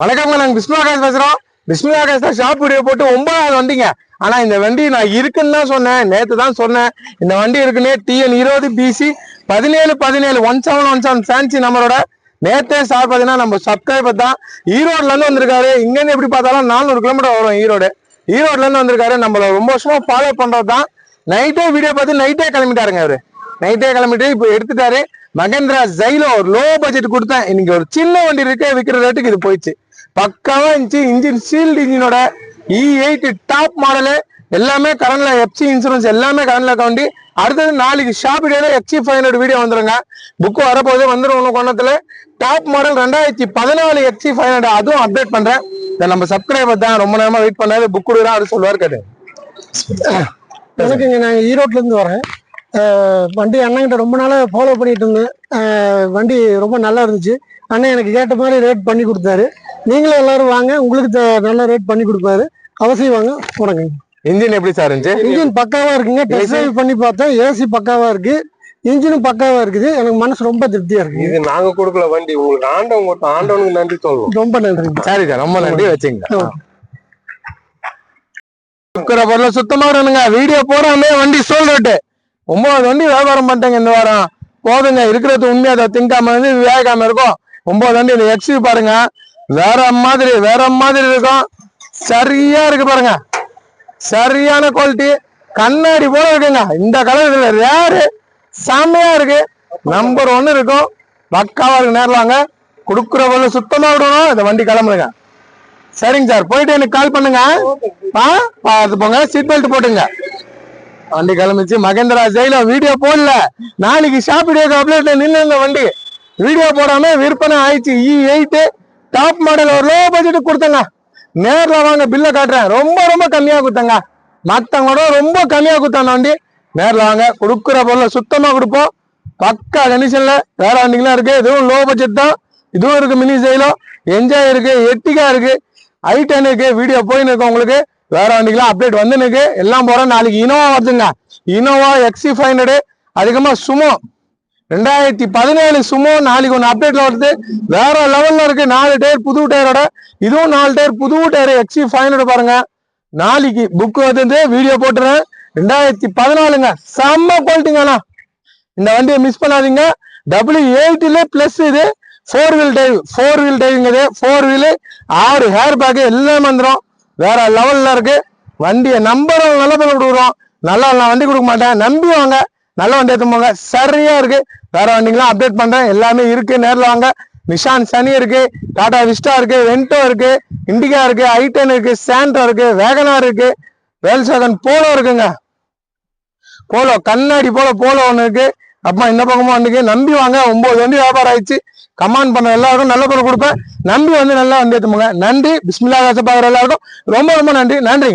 வணக்கம்ங்க நாங்க பிஸ்மிலாகாஷ் பேசுறோம். ஆகாஷ் தான் ஷாப் வீடியோ போட்டு ஒன்பதாவது வண்டிங்க. ஆனா இந்த வண்டி நான் இருக்குன்னு தான் சொன்னேன். நேத்து தான் சொன்னேன். இந்த வண்டி இருக்குன்னு டிஎன் இருபது பிசி பதினேழு பதினேழு one seven one seven fancy நம்மளோட நேத்தே சார் பார்த்தீங்கன்னா நம்ம சப்ஸ்கிரைபர் தான். ஈரோட்ல இருந்து வந்திருக்காரு. இங்கிருந்து எப்படி பார்த்தாலும் நானூறு கிலோமீட்டர் வரும் ஈரோடு. ஈரோட்ல இருந்து வந்திருக்காரு. நம்மள ரொம்ப வருஷமா ஃபாலோ பண்றது தான் நைட்டே வீடியோ பார்த்து நைட்டே கிளம்பிட்டாருங்க அவரு நைட்டே கிளம்பிட்டு இப்போ எடுத்துட்டாரு. மகேந்திரா ஜைல ஒரு லோ பட்ஜெட் கொடுத்தேன். இன்னைக்கு ஒரு சின்ன வண்டி இருக்கு விற்கிற ரேட்டுக்கு இது போயிடுச்சு. பக்காவா இருந்துச்சு. இன்ஜின் சீல்டு இன்ஜினோட இ எயிட் டாப் மாடலு எல்லாமே கரண்ட்ல எஃப்சி இன்சூரன்ஸ் எல்லாமே கரண்ட்ல கவுண்டி அடுத்தது நாளைக்கு ஷாப் டேல எஃப்சி ஃபைவ் ஹண்ட்ரட் வீடியோ வந்துருங்க. புக் வரப்போகுது வந்துடும் ஒன்று கொண்டத்துல டாப் மாடல் ரெண்டாயிரத்தி பதினாலு எஃப்சி ஃபைவ் ஹண்ட்ரட் அதுவும் அப்டேட் பண்றேன். இதை நம்ம சப்ஸ்கிரைபர் தான் ரொம்ப நேரமா வெயிட் பண்ணாது. புக் கொடுக்குறா அது சொல்லுவார் கேட்டு வணக்கங்க நாங்கள் ஈரோட்ல இருந்து வரேன். வண்டி அண்ணன்கிட்ட ரொம்ப நாளா ஃபாலோ பண்ணிட்டு இருந்தேன். வண்டி ரொம்ப நல்லா இருந்துச்சு. அண்ணன் எனக்கு கேட்ட மாதிரி ரேட் பண்ணி கொடுத்தாரு. நீங்களும் எல்லாரும் வாங்க உங்களுக்கு நல்ல ரேட் பண்ணி கொடுப்பாரு. அவசியம் வாங்க வணக்கங்க இன்ஜின் எப்படி சார் இருந்துச்சு? இன்ஜின் பக்காவா இருக்குங்க. டெஸ்ட் டிரைவ் பண்ணி பார்த்தேன். ஏசி பக்காவா இருக்கு. இன்ஜினும் பக்காவா இருக்குது. எனக்கு மனசு ரொம்ப திருப்தியா இருக்கு. இது நாங்க கொடுக்கல வண்டி. உங்களுக்கு ஆண்டவன் கொடுத்த ஆண்டவனுக்கு நன்றி சொல்லணும் ரொம்ப நன்றிங்க. சரி சார் ரொம்ப நன்றி வச்சுங்க. இருக்கிற பொருளை சுத்தமா வரணுங்க வீடியோ போடாம வண்டி சோல்ட் ஒன்பது வண்டி வியாபாரம் பண்ணிட்டேங்க இந்த வாரம். போதுங்க இருக்கிறது உண்மையா அதை திங்காம வந்து வேகாம இருக்கும். ஒன்பது வண்டி இந்த எக்ஸி பாருங்க. வேற மாதிரி வேற மாதிரி இருக்கும். சரியா இருக்கு பாருங்க. சரியான குவாலிட்டி கண்ணாடி போல இருக்குங்க. இந்த கலர் இதுல ரேரு செம்மையா இருக்கு. நம்பர் ஒன்னு இருக்கும். பக்காவா இருக்கு நேரில் வாங்க. கொடுக்குற பொருள் சுத்தமா விடணும். இந்த வண்டி கிளம்புங்க. சரிங்க சார் போயிட்டு எனக்கு கால் பண்ணுங்க. ஆ? பார்த்து போங்க சீட் பெல்ட் போட்டுங்க. வண்டி கிளம்பிச்சு மகேந்திரா ஜெயில வீடியோ போடல. நாளைக்கு ஷாப் வீடியோ அப்டேட்ல நின்று இந்த வண்டி. வீடியோ போடாம விற்பனை ஆயிடுச்சு. இ எயிட்டு டாப் மாடல் ஒரு லோ பட்ஜெட் கொடுத்தங்க. நேர்ல வாங்க பில்லை காட்டுறேன். ரொம்ப ரொம்ப கம்மியாக கொடுத்தங்க. மற்றவங்களோட ரொம்ப கம்மியாக கொடுத்தாங்க வண்டி. நேரில் வாங்க கொடுக்குற பொருளை சுத்தமாக கொடுப்போம். பக்கா கண்டிஷனில் வேற வண்டிங்களாம் இருக்குது இதுவும் லோ பட்ஜெட் தான். இதுவும் இருக்குது மினி ஜெயிலும் என்ஜாய் இருக்குது எட்டிகா இருக்குது ஐ டென் இருக்குது வீடியோ போயின்னு இருக்கோம் உங்களுக்கு. வேற வண்டிக்கெல்லாம் அப்டேட் வந்து எனக்கு எல்லாம் போறோம் நாளைக்கு இனோவா வருதுங்க. இனோவா எக்ஸி ஃபைவ் ஹண்ட்ரடு அதிகமா சுமோ ரெண்டாயிரத்தி பதினேழு சுமோ நாளைக்கு ஒன்று அப்டேட்ல வருது. வேற லெவல்ல இருக்கு. நாலு டயர் புது டயரோட இதுவும் நாலு டயர் புது டயர் எக்ஸி ஃபைவ் ஹண்ட்ரட் பாருங்க. நாளைக்கு புக் வந்து வீடியோ போட்டுறேன். ரெண்டாயிரத்தி பதினாலுங்க. செம்ம குவாலிட்டிங்கண்ணா இந்த வண்டியை மிஸ் பண்ணாதீங்க. டபுள்யூ எயிட்டில பிளஸ் இது. Four wheel drive four wheel டிரைவ்ங்கிறது four wheel ஆறு ஹேர் பேக்கு எல்லாம் வந்துடும் வேற லெவலில் இருக்கு. வண்டியை நம்பரும் நல்ல பண்ணி கொடுக்குறோம். நல்லா நான் வண்டி கொடுக்க மாட்டேன். நம்பி வாங்க. நல்ல வண்டி எடுத்து போங்க. சரியா இருக்கு. வேற வண்டிங்களாம் அப்டேட் பண்றேன். எல்லாமே இருக்கு. நேரில் வாங்க. நிஷான் சனி இருக்கு. டாடா விஸ்டா இருக்கு. வென்டோ இருக்கு. இண்டிகா இருக்கு. ஐடென் இருக்கு. சாண்டோ இருக்கு. வேகனார் இருக்கு. வேல்சாகன் போலோ இருக்குங்க. போலோ கண்ணாடி போல போலோ ஒன்று இருக்கு. அப்பா இந்த பக்கமும் வந்துக்கு நம்பி வாங்க. ஒன்பது வண்டி வியாபாரம் ஆயிடுச்சு. கமாண்ட் பண்ண எல்லாருக்கும் நல்ல பொருள் கொடுப்பேன். நம்பி வந்து நல்லா வண்டி ஏற்றுமுங்க நன்றி. பிஸ்மில்லா காசு எல்லாருக்கும் ரொம்ப ரொம்ப நன்றி. நன்றிங்க.